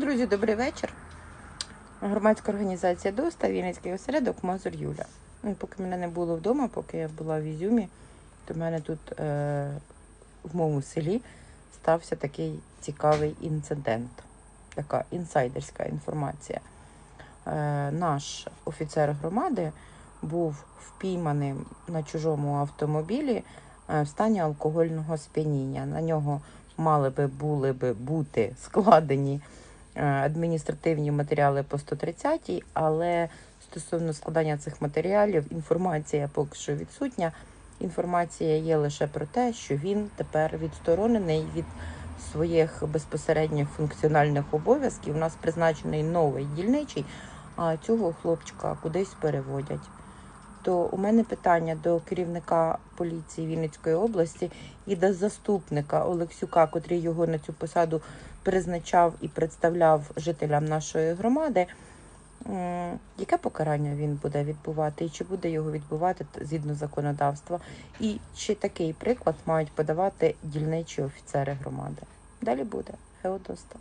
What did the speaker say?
Друзі, добрий вечір. Громадська організація ДОСТА, Вінницький осередок Мазур Юля. Ну, Поки мене не було вдома, поки я була в Ізюмі, то в мене тут е, в моєму селі стався такий цікавий інцидент, така інсайдерська інформація. Е, наш офіцер громади був впійманий на чужому автомобілі е, в стані алкогольного сп'яніння. На нього мали би були би бути складені адміністративні матеріали по 130, але стосовно складання цих матеріалів інформація поки що відсутня. Інформація є лише про те, що він тепер відсторонений від своїх безпосередніх функціональних обов'язків. У нас призначений новий дільничий, а цього хлопчика кудись переводять. То у мене питання до керівника поліції Вінницької області і до заступника Олексюка, котрий його на цю посаду призначав і представляв жителям нашої громади. Яке покарання він буде відбувати, і чи буде його відбувати згідно законодавства, і чи такий приклад мають подавати дільничі офіцери громади? Далі буде Геодоста.